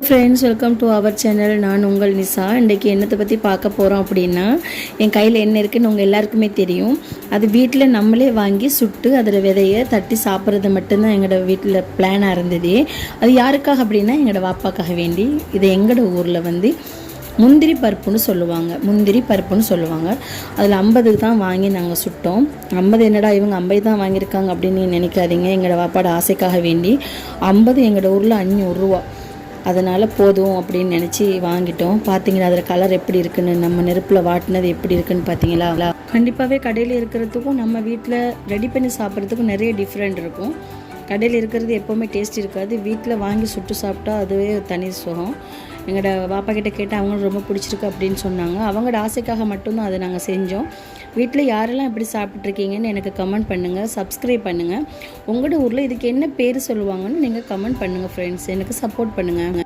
Friends welcome to our channel நான் உங்கள் நிசா. இன்றைக்கி என்னத்தை பற்றி பார்க்க போகிறோம் அப்படின்னா என் கையில் என்ன இருக்குதுன்னு உங்கள் எல்லாருக்குமே தெரியும். அது வீட்டில் நம்மளே வாங்கி சுட்டு அதில் விதையை தட்டி சாப்பிட்றது மட்டும்தான் எங்களோட வீட்டில் பிளானாக இருந்தது. அது யாருக்காக அப்படின்னா எங்களோட வாப்பாக்காக வேண்டி. இது எங்களோட ஊரில் வந்து முந்திரி பருப்புன்னு சொல்லுவாங்க. முந்திரி பருப்புன்னு சொல்லுவாங்க. அதில் ஐம்பதுக்கு தான் வாங்கி நாங்கள் சுட்டோம். ஐம்பது என்னடா இவங்க ஐம்பது தான் வாங்கியிருக்காங்க அப்படின்னு நினைக்காதீங்க. எங்களோட வாப்பாட ஆசைக்காக வேண்டி ஐம்பது எங்களோட ஊரில் அஞ்சூறுரூவா அதனால் போதும் அப்படின்னு நினச்சி வாங்கிட்டோம். பார்த்தீங்கன்னா அதில் கலர் எப்படி இருக்குன்னு நம்ம நெருப்பில் வாட்டினது எப்படி இருக்குன்னு பார்த்தீங்களா கண்டிப்பாகவே கடையில் இருக்கிறதுக்கும் நம்ம வீட்டில் ரெடி பண்ணி சாப்பிட்றதுக்கும் நிறைய டிஃப்ரெண்ட் இருக்கும். கடையில் இருக்கிறது எப்போவுமே டேஸ்ட் இருக்காது. வீட்டில் வாங்கி சுட்டு சாப்பிட்டா அதுவே தனி சுகம். எங்களோட பாப்பா கிட்ட கேட்டால் அவங்களும் ரொம்ப பிடிச்சிருக்கு அப்படின்னு சொன்னாங்க. அவங்களோட ஆசைக்காக மட்டும்தான் அதை நாங்கள் செஞ்சோம். வீட்டில் யாரெல்லாம் எப்படி சாப்பிட்ருக்கீங்கன்னு எனக்கு கமெண்ட் பண்ணுங்கள் சப்ஸ்கிரைப் பண்ணுங்கள் உங்களோட ஊரில் இதுக்கு என்ன பேர் சொல்லுவாங்கன்னு நீங்கள் கமெண்ட் பண்ணுங்கள் ஃப்ரெண்ட்ஸ் எனக்கு சப்போர்ட் பண்ணுங்கள்